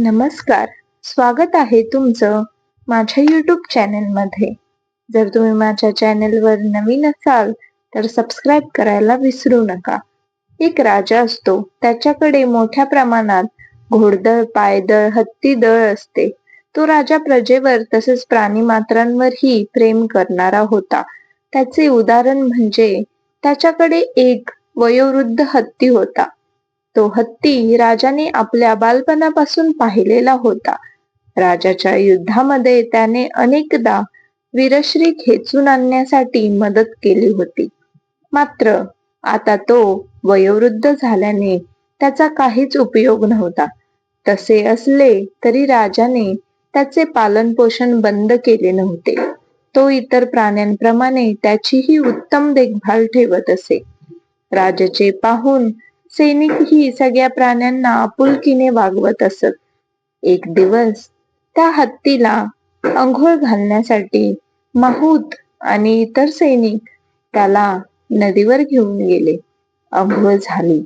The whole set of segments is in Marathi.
नमस्कार. स्वागत आहे तुमचं माझ्या युट्यूब चॅनेलमध्ये जर तुम्ही माझ्या चॅनेलवर नवीन असाल तर सबस्क्राईब करायला विसरू नका. एक राजा असतो त्याच्याकडे मोठ्या प्रमाणात घोडदळ पायदळ हत्तीदळ असते. तो राजा प्रजेवर तसेच प्राणी मात्रांवरही प्रेम करणारा होता. त्याचे उदाहरण म्हणजे त्याच्याकडे एक वयोवृद्ध हत्ती होता. तो हत्ती राजाने आपल्या बालपणापासून पाहिलेला होता. राजाच्या युद्धामध्ये त्याने अनेकदा वीरश्री खेचून आणण्यासाठी मदत केली होती. मात्र आता तो वयोवृद्ध झाल्याने त्याचा काहीच उपयोग नव्हता. तसे असले तरी राजाने त्याचे पालन पोषण बंद केले नव्हते. तो इतर प्राण्यांप्रमाणे त्याचीही उत्तम देखभाल ठेवत असे. राजाचे पाहून सैनिकही सगळ्या प्राण्यांना आपुलकीने वागवत असत. एक दिवस त्या हत्तीला अंघोळ घालण्यासाठी माहूत आणि इतर सैनिक त्याला नदीवर घेऊन गेले. अंघोळ झाली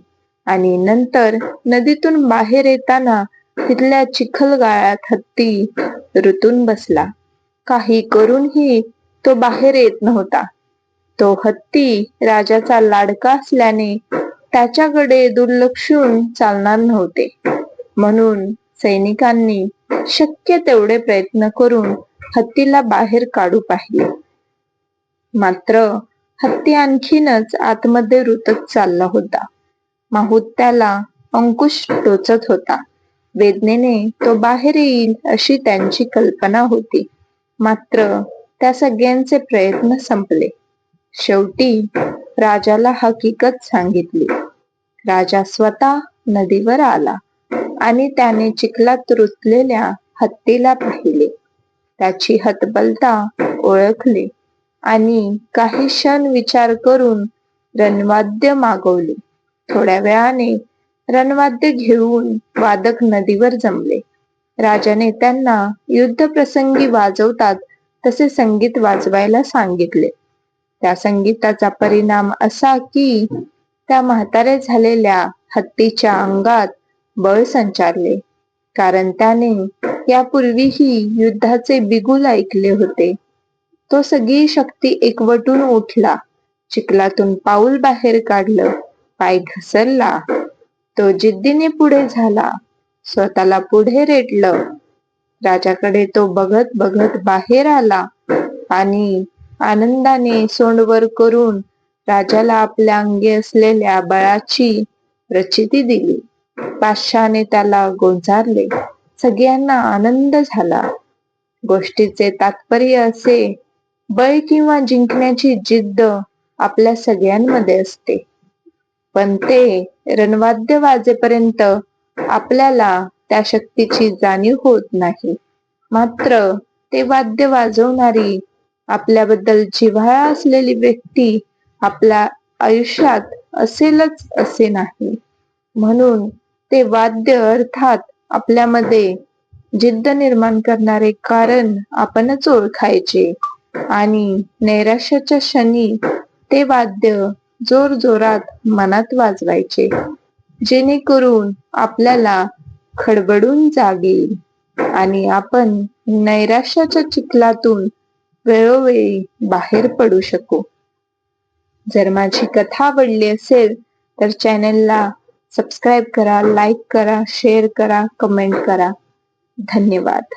आणि नंतर नदीतून बाहेर येताना तिथल्या चिखल गाळ्यात हत्ती ऋतून बसला. काही करूनही तो बाहेर येत नव्हता. तो हत्ती राजाचा लाडका असल्याने त्याच्याकडे दुर्लक्षून चालणार नव्हते. म्हणून सैनिकांनी शक्य तेवढे प्रयत्न करून हत्तीला बाहेर काढू पाहिले. मात्र हत्ती आणखीनच आतमध्ये रुतत चालला होता. माहूत त्याला अंकुश टोचत होता. वेदनेने तो बाहेर येईल अशी त्यांची कल्पना होती. मात्र त्या सगळ्यांचे प्रयत्न संपले. शेवटी राजाला हकीकत सांगितली. राजा स्वतः नदीवर आला आणि त्याने चिखलात रुतलेल्या हत्तीला पाहिले. त्याची हतबलता ओळखली आणि काही क्षण विचार करून रणवाद्य मागवले. थोड्या वेळाने रणवाद्य घेऊन वादक नदीवर जमले. राजाने त्यांना युद्ध प्रसंगी वाजवतात तसे संगीत वाजवायला सांगितले. त्या संगीताचा परिणाम असा की त्या म्हातारे झालेल्या हत्तीच्या अंगात बळ संचारले. कारण त्याने यापूर्वीही युद्धाचे बिगुल ऐकले होते. तो सगळी शक्ती एकवटून उठला. चिखलातून पाऊल बाहेर काढलं. पाय घसरला. तो जिद्दीने पुढे झाला. स्वतःला पुढे रेटलं. राजाकडे तो बघत बघत बाहेर आला आणि आनंदाने सोंडवर करून राजाला आपल्या अंगी असलेल्या बळाची प्रचिती दिली. पाशाने त्याला गोंजारले. सगळ्यांना आनंद झाला. गोष्टीचे तात्पर्य असे बळ किंवा जिंकण्याची जिद्द आपल्या सगळ्यांमध्ये असते. पण ते रणवाद्य वाजेपर्यंत आपल्याला त्या शक्तीची जाणीव होत नाही. मात्र ते वाद्य वाजवणारी आपल्याबद्दल जिव्हाळा असलेली व्यक्ती आपल्या आयुष्यात असेलच असे नाही. म्हणून ते वाद्य अर्थात आपल्यामध्ये जिद्द निर्माण करणारे कारण आपणच ओळखायचे. आणि नैराश्याच्या क्षणी ते वाद्य जोर जोरात मनात वाजवायचे. जेणेकरून आपल्याला खडबडून जागेल आणि आपण नैराश्याच्या चिखलातून वेळोवेळी बाहेर पडू शकू. जर माझी कथा आवडली असेल तर चॅनलला सबस्क्राईब करा लाईक करा शेअर करा कमेंट करा. धन्यवाद.